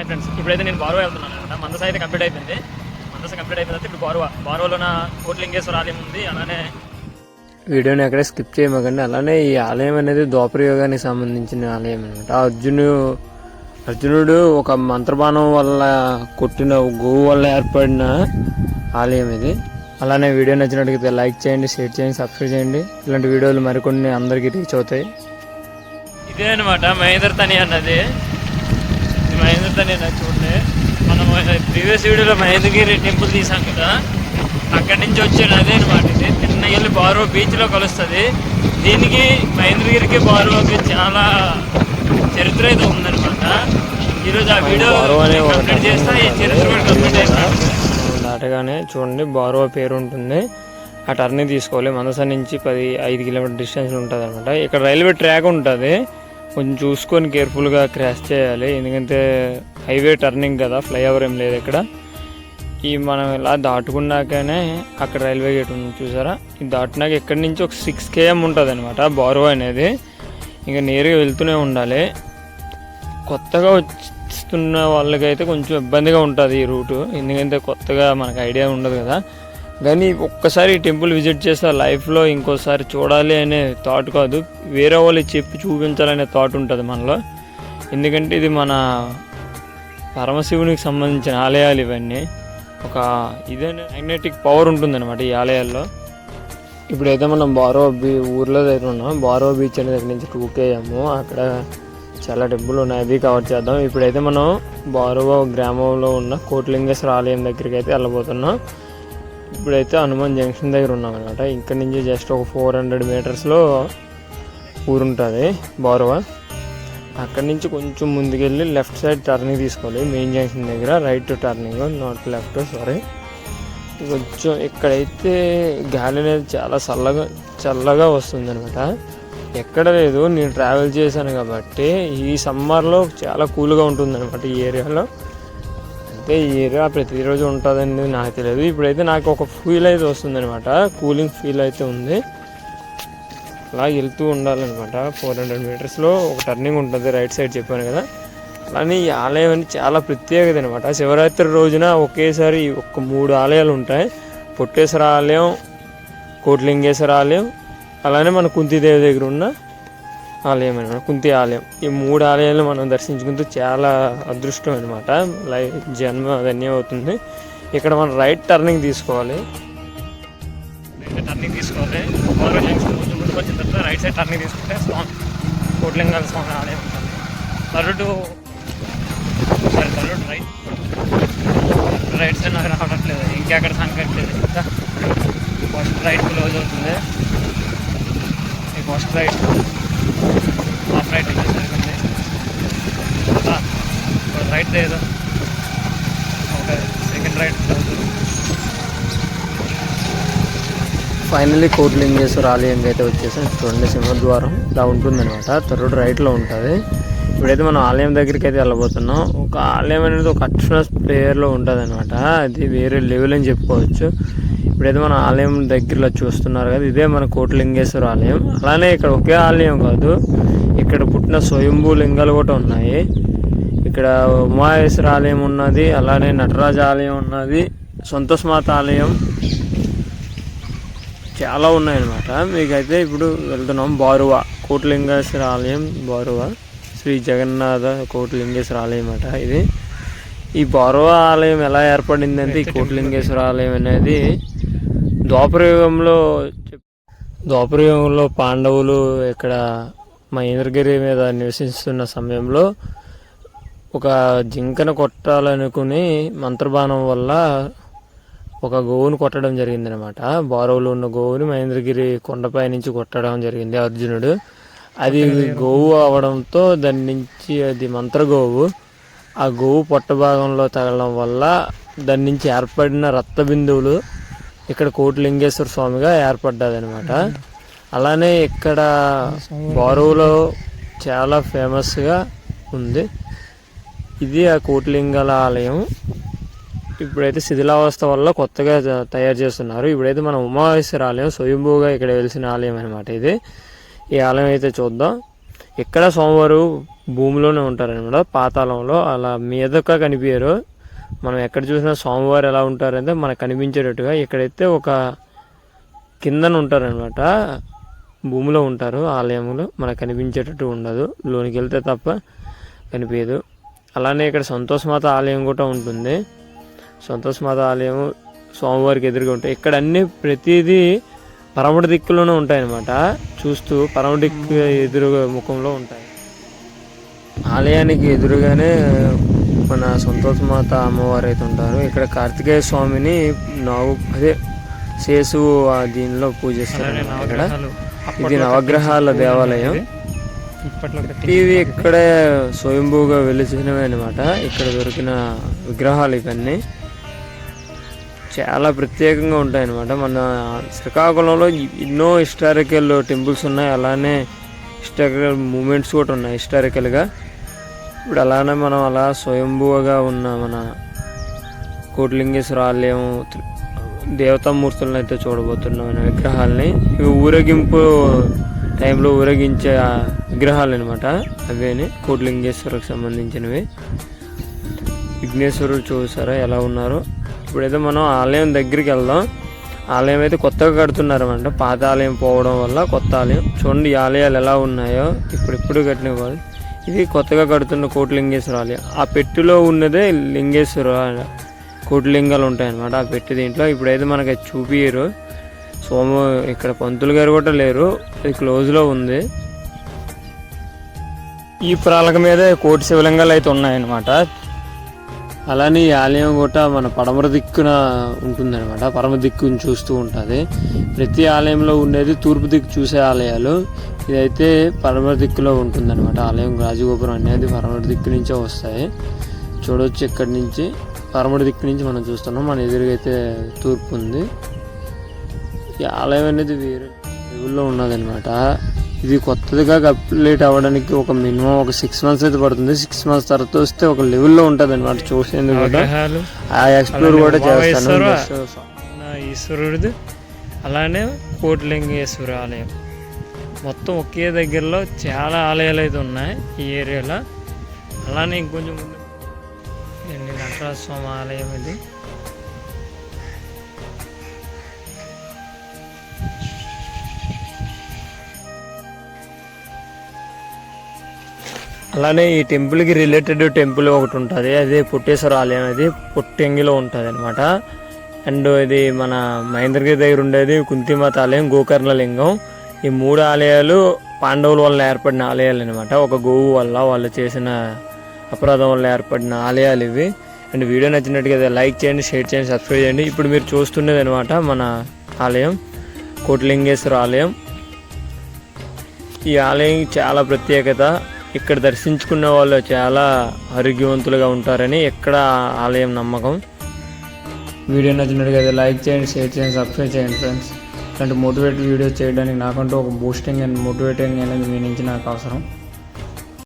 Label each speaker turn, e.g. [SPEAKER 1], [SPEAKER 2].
[SPEAKER 1] Hi friends ఇప్పుడైతే నేను బారువా వెళ్తున్నాను అనమాట. మందస అయితే కంప్లీట్ అయిపోయింది. మందస కంప్లీట్ అయిపోయిన ఇప్పుడు బారువా. బారువాలో నా కోట్లింగేశ్వర ఆలయం ఉంది అలానే
[SPEAKER 2] వీడియోని ఎక్కడ స్కిప్ చేయమకండి. అలానే ఈ ఆలయం అనేది ద్వాపర యోగానికి సంబంధించిన ఆలయం అనమాట. అర్జును అర్జునుడు ఒక మంత్రబాణం వల్ల కొట్టిన గోవు వల్ల ఏర్పడిన ఆలయం ఇది. అలానే వీడియో నచ్చినట్లయితే లైక్ చేయండి షేర్ చేయండి సబ్స్క్రైబ్ చేయండి. ఇలాంటి వీడియోలు మరికొన్ని అందరికీ రీచ్ అవుతాయి.
[SPEAKER 1] ఇదే అనమాట మహేంద్ర తని అన్నది. తని అన్నది చూడండి మనం ప్రీవియస్ వీడియోలో మహేంద్రగిరి టెంపుల్ తీసాం కదా. అక్కడి నుంచి వచ్చేది అదే అనమాట ఇది. వెళ్ళి బారో బీచ్లో కలుస్తుంది. దీనికి మహేంద్రగిరికి బారోకి చాలా చరిత్ర అయితే ఉందన్నమాట. ఈరోజు ఆ వీడియో కంప్లీట్ చేస్తే ఈ చరిత్ర కూడా కంప్లీట్ అయిపోయింది
[SPEAKER 2] దాటగానే చూడండి బారో పేరు ఉంటుంది. ఆ టర్నింగ్ తీసుకోవాలి. మనస నుంచి పది ఐదు కిలోమీటర్ డిస్టెన్స్ ఉంటుంది అనమాట ఇక్కడ రైల్వే ట్రాక్ ఉంటుంది. కొంచెం చూసుకొని కేర్ఫుల్గా క్రాష్ చేయాలి. ఎందుకంటే హైవే టర్నింగ్ కదా ఫ్లైఓవర్ ఏం లేదు ఇక్కడ. ఈ మనం ఇలా దాటుకున్నాకనే అక్కడ రైల్వే గేట్ ఉంది చూసారా? ఇది దాటినాక ఇక్కడి నుంచి ఒక సిక్స్ కేఎం ఉంటుంది అనమాట బారో అనేది. ఇంకా నేరుగా వెళ్తూనే ఉండాలి. కొత్తగా వస్తున్న వాళ్ళకైతే కొంచెం ఇబ్బందిగా ఉంటుంది ఈ రూటు. ఎందుకంటే కొత్తగా మనకు ఐడియా ఉండదు కదా. కానీ ఒక్కసారి టెంపుల్ విజిట్ చేస్తే లైఫ్లో ఇంకోసారి చూడాలి అనే థాట్ కాదు. వేరే వాళ్ళు చెప్పి చూపించాలనే థాట్ ఉంటుంది మనలో. ఎందుకంటే ఇది మన పరమశివునికి సంబంధించిన ఆలయాలు ఇవన్నీ. ఒక ఇదే మ్యాగ్నెటిక్ పవర్ ఉంటుందన్నమాట ఈ ఆలయాల్లో. ఇప్పుడైతే మనం బారో బీ ఊర్లో దగ్గర ఉన్నాం. బారో బీచ్ అనే దగ్గర నుంచి టూ అక్కడ చాలా టెంపుల్ ఉన్నాయి. అవి కవర్ చేద్దాం. ఇప్పుడైతే మనం బారో గ్రామంలో ఉన్న కోట్లింగేశ్వర ఆలయం దగ్గరికి అయితే వెళ్ళబోతున్నాం. ఇప్పుడైతే హనుమాన్ జంక్షన్ దగ్గర ఉన్నాం అనమాట ఇక్కడ నుంచి జస్ట్ ఒక ఫోర్ హండ్రెడ్ మీటర్స్లో ఊరుంటుంది బారువ. అక్కడి నుంచి కొంచెం ముందుకెళ్ళి లెఫ్ట్ సైడ్ టర్నింగ్ తీసుకోవాలి. మెయిన్ జంక్షన్ దగ్గర right turning not left sorry కొంచెం ఇక్కడైతే గాలి అనేది చాలా చల్లగా చల్లగా వస్తుంది అనమాట ఎక్కడ లేదు నేను ట్రావెల్ చేశాను కాబట్టి ఈ సమ్మర్లో చాలా కూల్గా ఉంటుంది అనమాట ఈ ఏరియాలో. అంటే ఈ ఏరియా ప్రతిరోజు ఉంటుందని నాకు తెలియదు. ఇప్పుడైతే నాకు ఒక ఫీల్ అయితే వస్తుందనమాట కూలింగ్ ఫీల్ అయితే ఉంది. అలా వెళ్తూ ఉండాలన్నమాట. ఫోర్ హండ్రెడ్ మీటర్స్లో ఒక టర్నింగ్ ఉంటుంది రైట్ సైడ్ చెప్పాను కదా. అలానే ఈ ఆలయం అనేది చాలా ప్రత్యేకత అనమాట శివరాత్రి రోజున ఒకేసారి ఒక మూడు ఆలయాలు ఉంటాయి. పొట్టేశ్వర ఆలయం కోట్లింగేశ్వర ఆలయం అలానే మన కుంతిదేవి దగ్గర ఉన్న ఆలయం అనమాట కుంతి ఆలయం. ఈ మూడు ఆలయాలు మనం దర్శించుకుంటూ చాలా అదృష్టం అనమాట లైఫ్ జన్మ ధన్యం అవుతుంది ఇక్కడ మనం రైట్ టర్నింగ్ తీసుకోవాలి.
[SPEAKER 1] టర్నింగ్ తీసుకోవాలి. జంక్షన్ కొంచెం ముందుకు వచ్చిన తర్వాత రైట్ సైడ్ టర్నింగ్ తీసుకుంటే స్వామి కోట్లింగాల స్వామి ఆలయం ఉంటుంది. తరుడు సరే తరుడు రైట్. రైట్ సైడ్ నాకు రావట్లేదు. ఇంకెక్కడ సంకట్లేదు. ఇంకా ఫస్ట్ రైట్ క్లోజ్ అవుతుంది. ఈ ఫస్ట్ రైట్. రైట్ జరిగింది రైట్ లేదు okay second right
[SPEAKER 2] finally Kotilingeshwara ఆలయంకి అయితే వచ్చేసాం చూడండి సింహద్వారం. ఇలా ఉంటుందన్నమాట. థర్డ్ రైట్లో ఉంటుంది. ఇప్పుడైతే మనం ఆలయం దగ్గరికి అయితే వెళ్ళబోతున్నాం. ఒక ఆలయం అనేది ఒక అట్రాస్ ప్లేయర్లో ఉంటుంది అనమాట అది వేరే లెవెల్ అని చెప్పుకోవచ్చు. ఇప్పుడైతే మన ఆలయం దగ్గరలో చూస్తున్నారు కదా ఇదే మన కోట్లింగేశ్వర ఆలయం. అలానే ఇక్కడ ఒకే ఆలయం కాదు. ఇక్కడ పుట్టిన స్వయంభూ లింగాలు కూడా ఉన్నాయి. ఇక్కడ ఉమాయేశ్వర ఆలయం ఉన్నది అలానే నటరాజ ఆలయం ఉన్నది సంతోష్మాత ఆలయం చాలా ఉన్నాయన్నమాట. మీకైతే ఇప్పుడు వెళ్తున్నాం బారువా కోటిలింగేశ్వర ఆలయం బారువా శ్రీ జగన్నాథ కోటిలింగేశ్వర ఆలయం అట ఇది. ఈ బారువా ఆలయం ఎలా ఏర్పడిందంటే ఈ కోటిలింగేశ్వర ఆలయం అనేది ద్వాపరయుగంలో ద్వాపరయుగంలో పాండవులు ఇక్కడ మహేంద్రగిరి మీద నివసిస్తున్న సమయంలో ఒక జింకను కొట్టాలనుకుని మంత్రబాణం వల్ల ఒక గోవును కొట్టడం జరిగింది అనమాట బారోలో ఉన్న గోవుని మహేంద్రగిరి కొండపై నుంచి కొట్టడం జరిగింది అర్జునుడు. అది గోవు అవడంతో దాని నుంచి అది మంత్ర గోవు ఆ గోవు పొట్ట భాగంలో తగలడం వల్ల దాని నుంచి ఏర్పడిన రక్త బిందువులు ఇక్కడ కోటిలింగేశ్వర స్వామిగా ఏర్పడ్డది అనమాట అలానే ఇక్కడ బారువులో చాలా ఫేమస్గా ఉంది. ఇది ఆ కోటిలింగాల ఆలయం. ఇప్పుడైతే శిథిలావస్థ వల్ల కొత్తగా తయారు చేస్తున్నారు. ఇప్పుడైతే మనం ఉమామహేశ్వర ఆలయం స్వయంభూగా ఇక్కడ వెలిసిన ఆలయం అనమాట ఇది. ఈ ఆలయం అయితే చూద్దాం. ఇక్కడ సోమవారు భూమిలోనే ఉంటారనమాట పాతాళంలో. అలా మీదక కనిపించారు. మనం ఎక్కడ చూసినా స్వామివారు ఎలా ఉంటారంటే మనకు కనిపించేటట్టుగా ఇక్కడైతే ఒక కిందన ఉంటారనమాట భూమిలో ఉంటారు ఆలయంలో మనకు కనిపించేటట్టు ఉండదు. లోనికి వెళ్తే తప్ప కనిపించదు అలానే ఇక్కడ సంతోషమాత ఆలయం కూడా ఉంటుంది. సంతోషమాత ఆలయం స్వామివారికి ఎదురుగా ఉంటాయి. ఇక్కడ అన్ని ప్రతిదీ పరమటి దిక్కులోనే ఉంటాయన్నమాట. చూస్తూ పరమటి దిక్కు ఎదురుగా ముఖంలో ఉంటాయి. ఆలయానికి ఎదురుగానే మన సంతోషమాత అమ్మవారు అయితే ఉంటారు. ఇక్కడ కార్తికేయ స్వామిని నావు అదే ఆ దీనిలో పూజిస్తారు అన్నమాట ఇక్కడ. ఇది నవగ్రహాల దేవాలయం. ఇవి ఇక్కడే స్వయంభూగా వెలిసినవి అనమాట ఇక్కడ దొరికిన విగ్రహాలు ఇవన్నీ. చాలా ప్రత్యేకంగా ఉంటాయి అనమాట మన శ్రీకాకుళంలో ఎన్నో హిస్టారికల్ టెంపుల్స్ ఉన్నాయి. అలానే హిస్టారికల్ మూమెంట్స్ కూడా ఉన్నాయి హిస్టారికల్గా ఇప్పుడు అలానే మనం అలా స్వయంభూగా ఉన్న మన కోటిలింగేశ్వర ఆలయం దేవతామూర్తులను అయితే చూడబోతున్నాం విగ్రహాలని. ఇవి ఊరేగింపు టైంలో ఊరేగించే విగ్రహాలు అనమాట అవేని కోటిలింగేశ్వరకు సంబంధించినవి. విఘ్నేశ్వరుడు చూసారా ఎలా ఉన్నారు. ఇప్పుడైతే మనం ఆలయం దగ్గరికి వెళ్దాం. ఆలయం అయితే కొత్తగా కడుతున్నారన్నమాట. పాత ఆలయం పోవడం వల్ల కొత్త ఆలయం. చూడండి ఈ ఆలయాలు ఎలా ఉన్నాయో. ఇప్పుడు ఇప్పుడు కట్టిన ఇది కొత్తగా కడుతున్న కోటిలింగేశ్వర ఆలయం. ఆ పెట్టిలో ఉన్నదే లింగేశ్వర కోటిలింగాలు ఉంటాయన్నమాట. ఆ పెట్టి దీంట్లో ఇప్పుడైతే మనకి చూపించరు చూపియరు సోమ ఇక్కడ పంతులు గారు కూడా లేరు. ఇది క్లోజ్లో ఉంది. ఈ ప్రాలక మీద కోటి శివలింగాలు అయితే ఉన్నాయన్నమాట. అలానే ఈ ఆలయం కూడా మన పడమర దిక్కున ఉంటుందన్నమాట. పరమ దిక్కుని చూస్తూ ఉంటుంది. ప్రతి ఆలయంలో ఉండేది తూర్పు దిక్కు చూసే ఆలయాలు. ఇదైతే పడమర దిక్కులో ఉంటుందన్నమాట. ఆలయం రాజగోపురం అనేది పడమర దిక్కు నుంచే వస్తాయి. చూడవచ్చు ఇక్కడి నుంచి. పరమటి దిక్కు నుంచి మనం చూస్తున్నాం. మన ఎదురుగా అయితే తూర్పు ఉంది. ఈ ఆలయం అనేది వేరే లెవెల్లో ఉన్నదన్నమాట. ఇది కొత్తదిగా కంప్లీట్ అవ్వడానికి ఒక మినిమం ఒక సిక్స్ మంత్స్ అయితే పడుతుంది. సిక్స్ మంత్స్ తర్వాత వస్తే ఒక లెవెల్లో ఉంటుంది అనమాట చూసేందుకు కూడా. ఆ ఎక్స్ప్లోర్ కూడా చేస్తాను.
[SPEAKER 1] ఈశ్వరుడిది. అలానే కోటిలింగేశ్వర ఆలయం. మొత్తం ఒకే దగ్గరలో చాలా ఆలయాలు అయితే ఉన్నాయి ఈ ఏరియాలో. అలానే ఇంకొంచెం వెంకటేశ్వర స్వామి ఆలయం ఇది అలానే ఈ టెంపుల్కి రిలేటెడ్ టెంపుల్ ఒకటి ఉంటుంది. అది పుట్టేశ్వర ఆలయం అది పుట్టెంగిలో ఉంటుంది అనమాట అండ్ ఇది మన మహేంద్రగిరి దగ్గర ఉండేది కుంతిమాత ఆలయం గోకర్ణ లింగం. ఈ మూడు ఆలయాలు పాండవుల వల్ల ఏర్పడిన ఆలయాలు అనమాట ఒక గోవు వల్ల వాళ్ళు చేసిన అపరాధం వల్ల ఏర్పడిన ఆలయాలు ఇవి. అండ్ వీడియో నచ్చినట్టుగా లైక్ చేయండి షేర్ చేయండి సబ్స్క్రైబ్ చేయండి. ఇప్పుడు మీరు చూస్తున్నది అనమాట మన ఆలయం కోటిలింగేశ్వర ఆలయం. ఈ ఆలయం చాలా ప్రత్యేకత. ఇక్కడ దర్శించుకున్న వాళ్ళు చాలా ఆరోగ్యవంతులుగా ఉంటారని ఇక్కడ ఆలయం నమ్మకం. వీడియో నచ్చినట్టుగా లైక్ చేయండి షేర్ చేయండి సబ్స్క్రైబ్ చేయండి ఫ్రెండ్స్. ఇలాంటి మోటివేట్ వీడియోస్ చేయడానికి నాకంటూ ఒక బూస్టింగ్ అండ్ మోటివేటింగ్ అనేది మీ నుంచి నాకు అవసరం.